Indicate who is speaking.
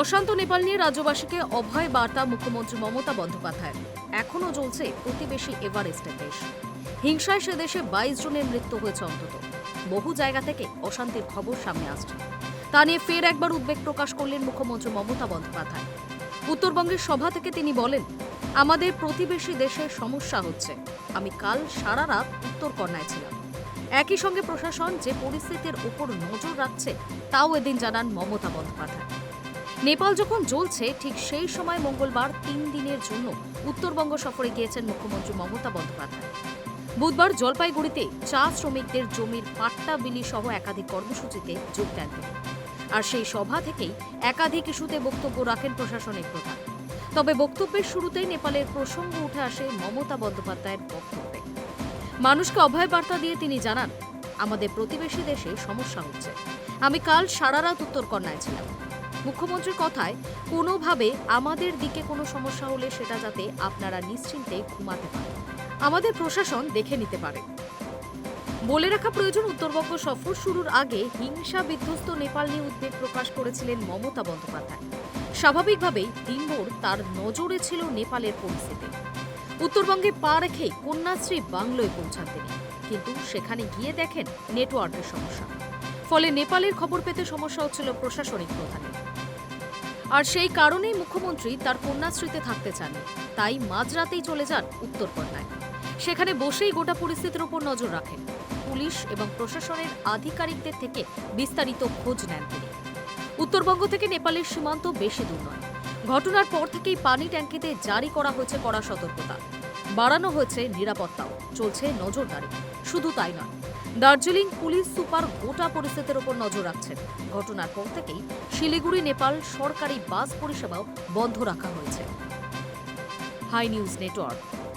Speaker 1: অশান্ত নেপাল নিয়ে রাজ্যবাসীকে অভয় বার্তা মুখ্যমন্ত্রী মমতা বন্দ্যোপাধ্যায় এখনও চলছে প্রতিবেশী এভারেস্টের দেশ। হিংসায় সে দেশে বাইশ জনের মৃত্যু হয়েছে অন্তত। বহু জায়গা থেকে অশান্তির খবর সামনে আসছে। তা নিয়ে ফের একবার উদ্বেগ প্রকাশ করলেন মুখ্যমন্ত্রী মমতা বন্দ্যোপাধ্যায়। উত্তরবঙ্গের সভা থেকে তিনি বলেন, আমাদের প্রতিবেশী দেশে সমস্যা হচ্ছে। আমি কাল সারা রাত উত্তর কন্যায় ছিলাম। একই সঙ্গে প্রশাসন যে পরিস্থিতির উপর নজর রাখছে, তাও এদিন জানান মমতা বন্দ্যোপাধ্যায়। নেপাল যখন জ্বলছে, ঠিক সেই সময় মঙ্গলবার তিন দিনের জন্য উত্তরবঙ্গ সফরে গিয়েছেন মুখ্যমন্ত্রী মমতা বন্দ্যোপাধ্যায়। বুধবার জলপাইগুড়িতে চা শ্রমিকদের জমির পাট্টা বিলি সহ একাধিক কর্মসূচিতে যোগ দেন আর সেই সভা থেকেই একাধিক ইস্যুতে বক্তব্য রাখেন প্রশাসনিক প্রধান। তবে বক্তব্যের শুরুতেই নেপালের প্রসঙ্গ উঠে আসে মমতা বন্দ্যোপাধ্যায়ের বক্তব্যে। মানুষকে অভয় বার্তা দিয়ে তিনি জানান, আমাদের প্রতিবেশী দেশে সমস্যা হচ্ছে। আমি কাল সারা রাত উত্তর কন্যায় ছিলাম। মুখ্যমন্ত্রীর কথায়, কোনোভাবে আমাদের দিকে কোনো সমস্যা হলে সেটা যাতে আপনারা নিশ্চিন্তে ঘুমাতে পারেন। আমাদের প্রশাসন দেখে নিতে পারে। বলে রাখা প্রয়োজন উত্তরবঙ্গ সফর শুরুর আগে হিংসা বিধ্বস্ত নেপাল নিয়ে উদ্বেগ প্রকাশ করেছিলেন মমতা বন্দ্যোপাধ্যায়। স্বাভাবিকভাবেই দিনভর তার নজরে ছিল নেপালের পরিস্থিতি। উত্তরবঙ্গে পা রেখে কন্যাশ্রী বাংলোয় পৌঁছান তিনি। কিন্তু সেখানে গিয়ে দেখেন নেটওয়ার্কের সমস্যা। ফলে নেপালের খবর পেতে সমস্যা হচ্ছিল প্রশাসনিক প্রধানের। আর সেই কারণেই মুখ্যমন্ত্রী তার কন্যাশ্রীতে থাকতে চান। তাই মাঝরাতেই চলে যান উত্তরকন্যায়। সেখানে বসেই গোটা পরিস্থিতির উপর নজর রাখেন। পুলিশ এবং প্রশাসনের আধিকারিকদের থেকে বিস্তারিত খোঁজ নেন তিনি। উত্তরবঙ্গ থেকে নেপালের সীমান্ত বেশি দূর নয়। ঘটনার পর থেকেই পানি ট্যাঙ্কিতে জারি করা হয়েছে কড়া সতর্কতা। বাড়ানো হয়েছে নিরাপত্তাও। চলছে নজরদারি। শুধু তাই নয় দার্জিলিং পুলিশ সুপার গোটা পরিস্থিতির ওপর নজর রাখছেন। ঘটনার পর থেকেই শিলিগুড়ি, নেপাল সরকারি বাস পরিষেবাও বন্ধ রাখা হয়েছে। Hi news network.